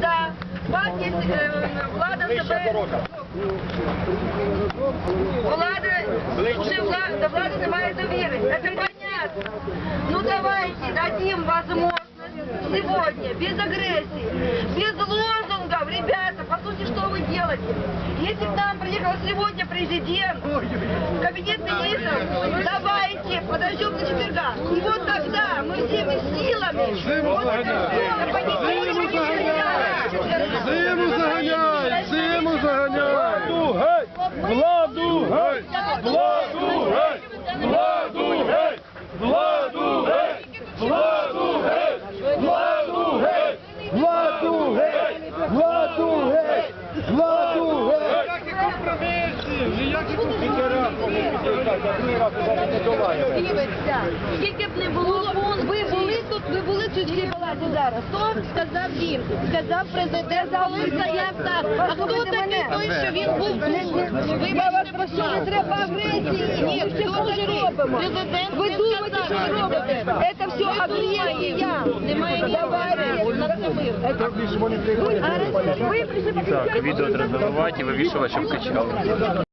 Да, у вас є е, влада себе. Влада, уже влада, до влади немає довіри. Это понятно. Ну давайте дадим возможность сегодня, без агрессии, без лозунгов, ребята, по сути, что вы делаете? Если к нам приехал сегодня президент, кабинет министров, давайте, подождем до четверга. И вот тогда мы всеми силами, вот заганяй! Владу геть! Владу геть! Владу геть! Владу геть! Владу геть! Владу геть! Владу геть! Владу геть! Владу геть! Ніяких компромісів! Ніяких Дивиться, скільки б не було, ви були тут, ви були тут в цій палаті зараз. Хто сказав їм? Сказав президент, залишся я так. А хто такий той, що він був тут? Вибачте, будь ласка. Не треба агресії. Ні, хто ж робимо? Президент ви думаєте, що ви робите? Це все агресія. Немає ніякої мир. Так, відео треба і вивішувати, щоб качали.